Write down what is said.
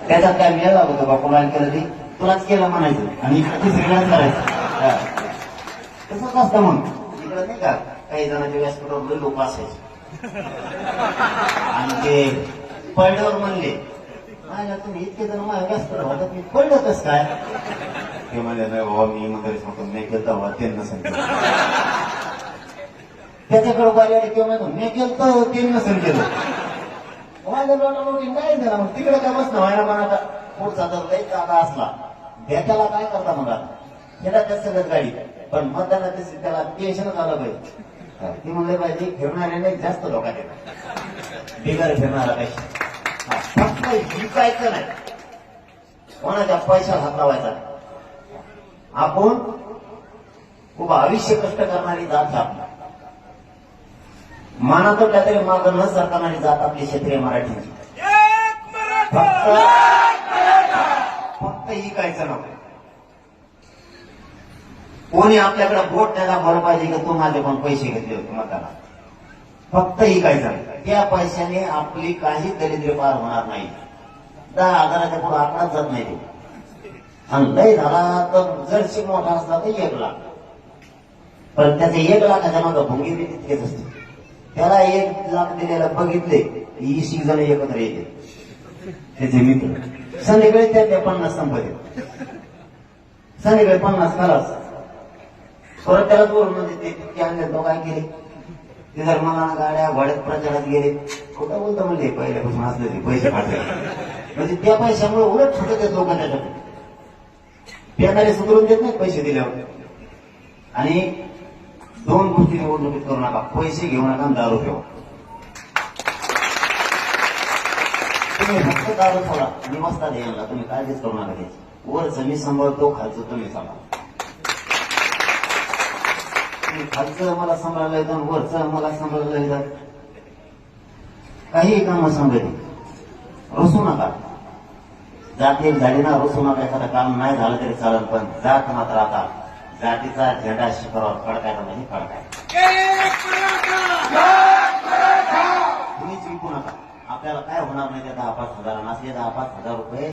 त्याचा काय मिळाला होता बा कोणाला केलं ते? तुलाच केलं म्हणायचं? आणि इकडे दुसरीकडेच करायचं. तसंच असतं मग. इकडं नाही का? काही जणांच्या व्यासपीठावर लोक असायचे. आणि ते पडल्यावर म्हणले माझ्या तुम्ही इतके जण माझ्या व्यासपीठ वाटत मी पडलं कस काय? ते म्हणले नाही बाबा मी मग सांगतो मी केलं बाबा त्यांना सांगितलं. त्याच्याकडे बारी आली किंवा मी केलं तर सांगितलं. नसेल काय झाला? मग तिकडे काय बसणं? व्हायला म्हणा आता पुढचा जर लई काका असला. त्याला काय करता मग आता? त्याला त्या सगळ्यात गाडी? पण मतदाना तशी त्याला टेन्शनच आलं पाहिजे ती म्हणले पाहिजे फिरणाऱ्याने जास्त धोका देतात. बिगर फिरणारा पैसे फक्त जिंकायचं नाही. कोणाच्या पैशाला हात लावायचा आपण खूप आयुष्य कष्ट करणारी जात आहे मनातून काहीतरी मागं न सरकारणारी जात आपली क्षेत्रीय मराठी. फक्त फक्त ही कायचं नको कोणी आपल्याकडे बोट त्याला बरं पाहिजे की तू माझे पण पैसे घेतले होते मताला? फक्त ही कायचं नाही. त्या पैशाने आपली काही दरिद्र पार होणार नाही. दहा हजाराच्या पुढे आकडाच जात नाही. आणि लय झाला तर जर मोठा असला तर एक लाख. पण त्याचे एक लाखाच्या मागं भुंगी तितकेच असते त्याला एक लाख दिलेला बघितले वीस जण एकत्र येते. त्याचे मित्र. संध्याकाळी त्या त्या पन्नास संपले संध्याकाळी पन्नास खलास परत त्याला बोलून म्हणजे ते तितके आणले तो काय केले? ते जर मला गाड्या घोड्यात प्रचारात गेले कुठं बोलतो म्हणजे पहिल्यापासून असले ते पैसे पाठवले. म्हणजे त्या पैशामुळे उलट छोटं त्या लोक त्याच्याकडे पेनारे सुधरून देत नाही पैसे दिल्यावर. आणि दोन गोष्टी निवडणुकीत करू नका पैसे घेऊ नका दारू ठेवा तुम्ही फक्त दारू सोडा आणि द्यायला तुम्ही काळजीच करू नका त्याची वरचं मी सांभाळतो खालचं तुम्ही सांभाळा तुम्ही खालचं मला सांभाळायला येतं वरचं मला सांभाळायला येतं काही कामं सांभाळते रसू नका जात एक झाली ना रसू नका एखादं काम नाही झालं तरी चालेल पण जात मात्र आता जातीचा झेंडा शिखरावर फडकायचा म्हणजे फडकाय. तुम्हीच विकू नका. आपल्याला काय होणार नाही त्या दहा पाच हजार नसले दहा पाच हजार रुपये